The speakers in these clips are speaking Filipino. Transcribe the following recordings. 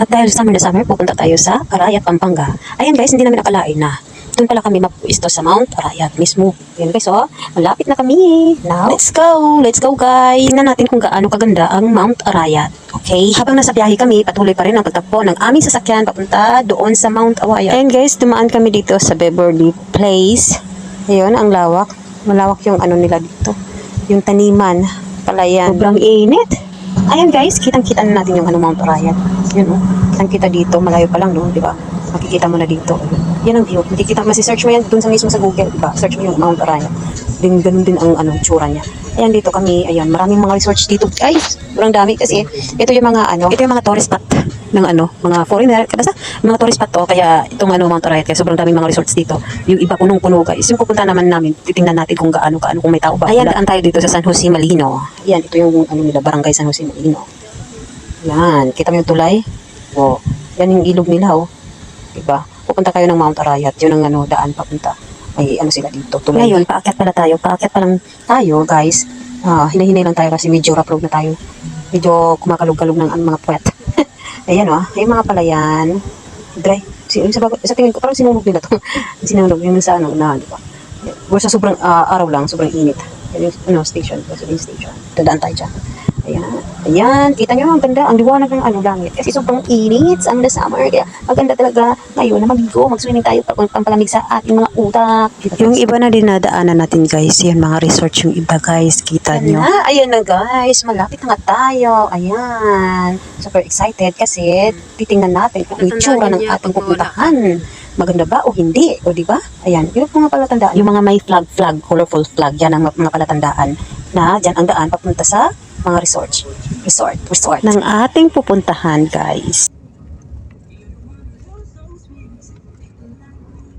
At dahil summer na summer, pupunta tayo sa Arayat, Pampanga. Ayan guys, hindi namin nakalain na. Doon pala kami mapuisto sa Mount Arayat mismo. Ayan guys, oh, malapit na kami. Now, let's go! Let's go guys! Tingnan natin kung gaano kaganda ang Mount Arayat. Okay? Habang nasa biyahe kami, patuloy pa rin ang pagtakbo ng aming sasakyan papunta doon sa Mount Arayat. Ayan guys, dumaan kami dito sa Beverly Place. Ayun, ang lawak. Malawak yung ano nila dito. Yung taniman. Palayan. Sobrang init. Ayan guys, kitang-kita na natin yung ano, Mount Arayat. Yun oh. Kitang-kita dito, malayo pa lang no, di ba? Makikita mo na dito. Yan ang view. Makikita, masi-search mo yan dun sa mismo sa Google, di ba? Search mo yung Mount Arayat. Din, ganun din ang ano, tsura niya. Ayan dito kami, ayan, maraming mga resorts dito. Guys, sobrang dami kasi ito yung mga ano, ito yung mga tourist spot ng ano, mga foreigner, basta mga tourist spot to, kaya itong ano, Mount Arayat, kaya sobrang daming mga resorts dito. Yung iba punong-puno guys. Yung pupunta naman namin, titingnan natin kung gaano, kaano, kung may tao ba. Ayan, daan tayo dito sa San Jose Malino. Ayan, ito yung ano nila, barangay San Jose Malino. Yan, kita mo yung tulay? O, yan yung ilog nila, oh. Diba? Pupunta kayo ng Mount Arayat, yun ang ano, daan papunta. May ano sila dito, tulay. Ngayon, paakyat pala tayo, paakyat pa lang tayo, guys. Ah, hinahinay lang tayo kasi medyo rough na tayo. Medyo kumakalog-kalog ng ang mga puwet. Ayan, oh, ay mga palayan. Dry. Sa, sa tingin ko, parang sinunog nila to. sinunog yung sa ano, na, di ba? Sa sobrang ah, araw lang, sobrang init. Yan yung ano, station, gasoline station. Dadaan tayo dyan. Ayan. Ayan. Kita nyo, ang ganda. Ang liwanag ng ano langit. Kasi sobrang init sa the summer. Kaya maganda talaga ngayon na maligo. Mag-swimming tayo para pampalamig sa ating mga utak. Yung iba na dinadaanan natin guys. Yan mga resort yung iba guys. Kita nyo. Na, ayan na guys. Malapit na nga tayo. Ayan. Super excited kasi titingnan natin kung yung itsura ng ating pupuntahan maganda ba o hindi, o di ba? Ayan, yun ang mga palatandaan. Yung mga may flag, flag, colorful flag, yan ang mga palatandaan na dyan ang daan papunta sa mga resort. Resort, resort. Ng ating pupuntahan, guys.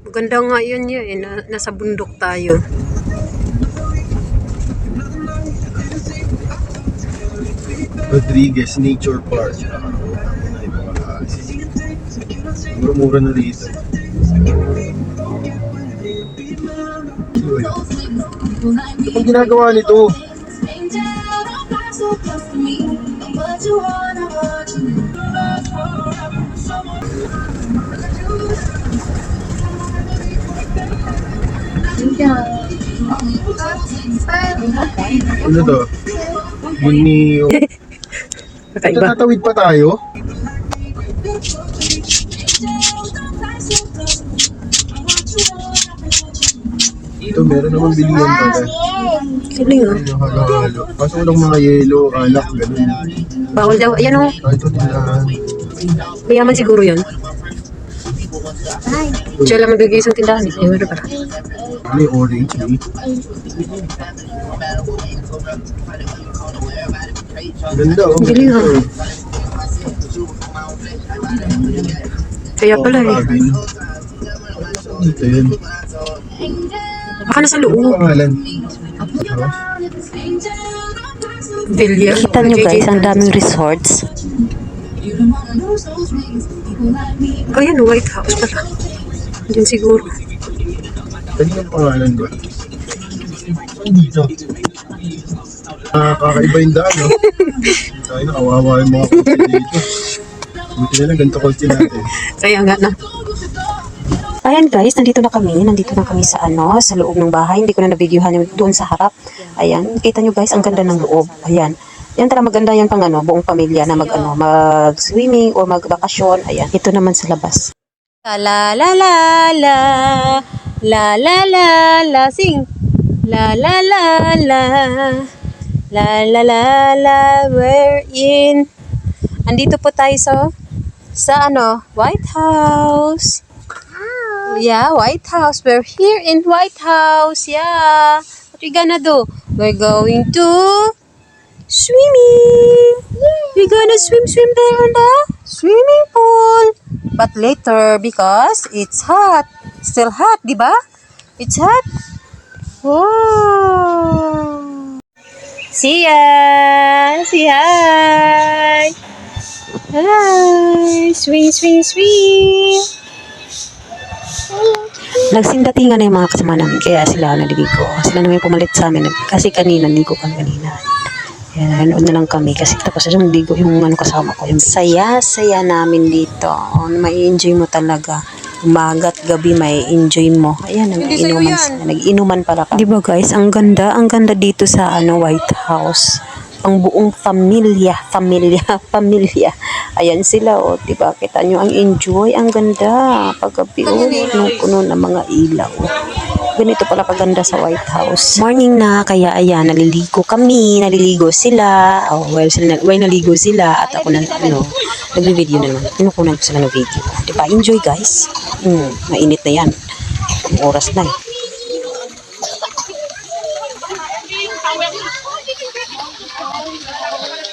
Maganda nga yun yun, eh, na, nasa bundok tayo. Rodriguez Nature Park. Mura-mura na rito. Ito pang ginagawa nito so close to me, but you wanna hurt me. Last forever, someone. Ano to? Bunio. Kakaiba. Tatawid pa tayo? Ito meron naman bilihan pala. Galing ah. Yung halo-halo. Kaso walang mga yelo, alak, ganun. Bawal daw. Ayan o. Ah, ito tindahan. Mayaman siguro yun. Siya lang magagay isang tindahan. Eh, meron para. Ano yung orange eh? Ganda oh. Galing, ah. Kaya pala eh. Ito yun. Baka nasa Ano loob. pangalan? Villa. Kita nyo guys, ang daming resorts. Ayan, White House pala. Diyan siguro. Kanina ang pangalan ko. Dito. Ah, kakaiba yung daan, no? Tayo na, kawawa yung mga kotse dito. Buti na lang, ganito kotse natin. Kaya nga na. Ayan guys, nandito na kami. Nandito na kami sa ano, sa loob ng bahay. Hindi ko na nabidyohan yung doon sa harap. Ayan, kita nyo guys, ang ganda ng loob. Ayan. Yan tara maganda yan pang ano, buong pamilya na mag ano, mag-swimming or magbakasyon. Ayan, ito naman sa labas. La la la la la la la la la sing la la la la la la la la we're in andito po tayo sa sa ano White House yeah White House we're here in White House yeah what we gonna do we're going to swimming we're gonna swim swim there in the swimming pool but later because it's hot. Still hot, di ba? It's hot. Wow. See ya. Say hi. Hi. Swing, swing, swing. Nagsindatingan na yung mga kasama namin, kaya sila naligo. Sila naman yung pumalit sa amin. Kasi kanina, ligo kami kanina. Yan, nanood na lang kami kasi tapos yung ligo yung ano kasama ko. Yung saya-saya namin dito. Oh, may enjoy mo talaga. Umaga't gabi may enjoy mo. Ayan, nag-inuman, sila. nag-inuman pala ka. Di ba guys, ang ganda, ang ganda dito sa ano White House. Ang buong pamilya, pamilya, pamilya. Ayan sila, oh, di ba? Kita nyo, ang enjoy, ang ganda. Paggabi, oh, puno ng mga ilaw. Ganito pala kaganda sa White House. Morning na, kaya ayan, naliligo kami, naliligo sila. Oh, well, sila, well, naligo sila at ako na, ano, nagbi-video na naman. Pinukunan ko sila ng video. Diba? Enjoy guys. Hmm, mainit na yan. Ang oras na eh.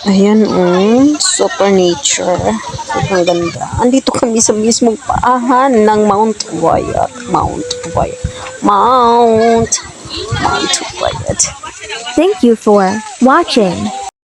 Ayan, um, super nature. Sobrang ganda. Andito kami sa mismong paahan ng Mount Wyatt. Mount Wyatt. Mount. Mount Wyatt. Thank you for watching.